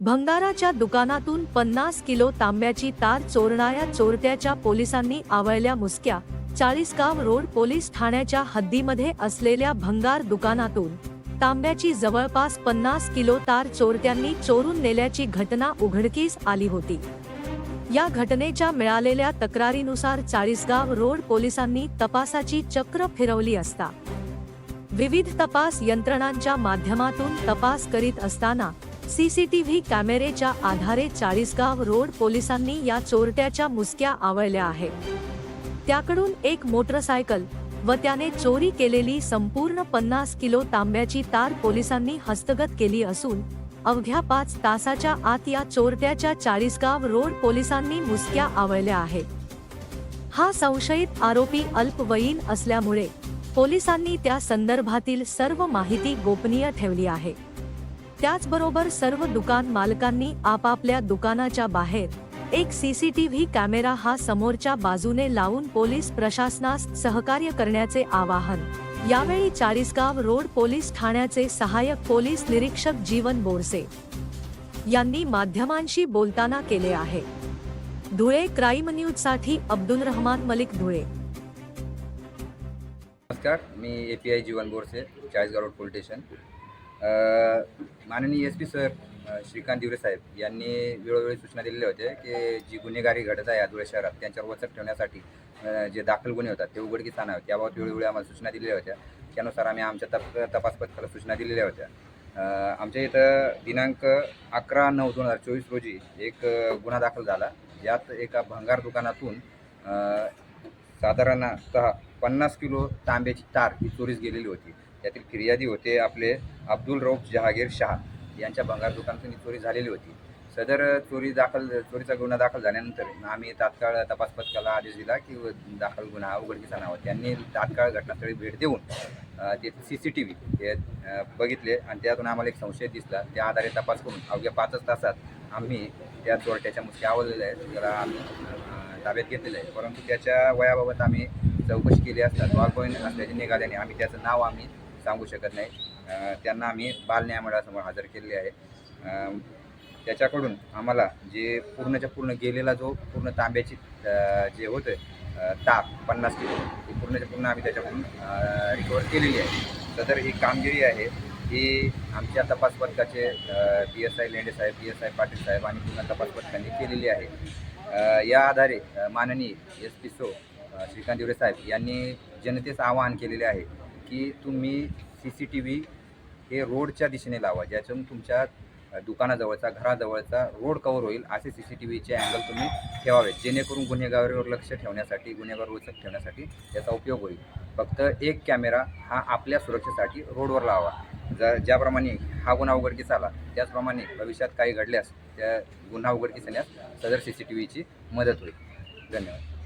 भंगाराच्या दुकानातून पन्नास किलो तांब्याची तार चोरणाऱ्या चोरट्याच्या पोलिसांनी आवळल्या मुसक्या चाळीसगाव रोड पोलीस ठाण्याच्या हद्दीमध्ये असलेल्या भंगार दुकानातून. तांब्याची जवळपास पन्नास किलो तार चोरट्यांनी चोरून नेल्याची घटना उघडकीस आली होती. या घटनेच्या मिळालेल्या तक्रारीनुसार चाळीसगाव रोड पोलिसांनी तपासाची चक्र फिरवली असता. विविध तपास यंत्रणांच्या माध्यमातून तपास करीत असताना सीसीटीव्ही कॅमेरेच्या आधारे चाळीसगाव रोड पोलिसांनी या चोरट्याच्या मुसक्या आवळल्या आहेत. त्याकडून एक मोटरसायकल व त्याने चोरी केलेली संपूर्ण पन्नास किलो तांब्याची तार पोलिसांनी हस्तगत केली असून अवघ्या पाच तासाच्या आत या चोरट्याच्या चाळीसगाव रोड पोलिसांनी मुसक्या आवळल्या आहेत. हा संशयित आरोपी अल्पवयीन असल्यामुळे पोलिसांनी त्या संदर्भातील सर्व माहिती गोपनीय ठेवली आहे. त्याचबरोबर सर्व दुकान मालकांनी आपापल्या दुकानाच्या बाहेर एक सीसीटीव्ही कॅमेरा हा समोरच्या बाजूने लावून पोलीस प्रशासनास सहकार्य करण्याचे आवाहन. यावेळी चाळीसगाव रोड पोलीस ठाण्याचे सहाय्यक पोलीस निरीक्षक जीवन बोरसे यांनी माध्यमांशी बोलताना केले आहे. धुळे क्राईम न्यूजसाठी अब्दुल रहमान मलिक धुळे. नमस्कार मी A P I Jeevan Borse Chalisgaon road police station. माननीय S P sir Shrikant Diware साहेब यांनी वेळोवेळी सूचना दिलेल्या होत्या की जी गुन्हेगारी घडत आहे धुळे शहरात त्यांच्यावर वचक ठेवण्यासाठी जे दाखल गुन्हे होतात ते उघडकीस आणावे त्याबाबत वेळोवेळी आम्हाला सूचना दिलेल्या होत्या. त्यानुसार आम्ही आमच्या तप तपास पथकाला सूचना दिलेल्या होत्या. आमच्या इथं दिनांक अकरा नऊ दोन हजार चोवीस रोजी एक गुन्हा दाखल झाला. यात एका भंगार दुकानातून साधारणतः पन्नास किलो तांब्याची तार ही चोरीस गेलेली होती. त्यातील फिर्यादी होते आपले अब्दुल रौफ जहागीर शहा. यांच्या भंगार दुकानातून ही चोरी झालेली होती. सदर चोरी दाखल चोरीचा गुन्हा दाखल झाल्यानंतर आम्ही तात्काळ तपास पथकाला आदेश दिला की दाखल गुन्हा उघडकीस आणावा. त्यांनी तात्काळ घटनास्थळी भेट देऊन ते सी सी टी व्ही हे बघितले आणि त्यातून आम्हाला एक संशय दिसला. त्या आधारे तपास करून अवघ्या पाचच तासात आम्ही त्या चोरट्याच्या मुसक्या आवडलेल्या आहेत. त्याला आम्ही ताब्यात घेतलेलं आहे. परंतु त्याच्या वयाबाबत आम्ही चौकशी केली असता तो अल्पवयीन असल्याचे निघाल्याने आम्ही त्याचं नाव आम्ही सांगू शकत नाही. त्यांना आम्ही बाल न्यायालयासमोर हजर केलेले आहे. त्याच्याकडून आम्हाला जे पूर्णच्या पूर्ण गेलेला जो पूर्ण तांब्याची जे होतं ताप पन्नास किलो ती पूर्णच्या पूर्ण आम्ही त्याच्याकडून रिकवर केलेली आहे. सदर ही कामगिरी आहे. ही आमच्या तपास पथकाचे पी एस आय लेंडे साहेब पी एस आय पाटील साहेब आणि पूर्ण तपास पथकांनी केलेली आहे. या आधारे माननीय एस पी सो श्रीकांत दिवरे साहेब यांनी जनतेचं आवाहन केलेले आहे. की तुम्ही सी सी टी व्ही हे रोडच्या दिशेने लावा ज्याच्यातून तुमच्या दुकानाजवळचा घराजवळचा रोड कवर होईल असे सी सी टी व्हीचे अँगल तुम्ही ठेवावे. जेणेकरून गुन्हेगारीवर लक्ष ठेवण्यासाठी गुन्हेगार रोचक ठेवण्यासाठी याचा उपयोग होईल. फक्त एक कॅमेरा हा आपल्या सुरक्षेसाठी रोडवर लावा. जर ज्याप्रमाणे हा गुन्हा उघडकीस आला त्याचप्रमाणे भविष्यात काही घडल्यास त्या गुन्हा उघडकीस येण्यास सदर सी सी टी व्हीची मदत होईल. धन्यवाद.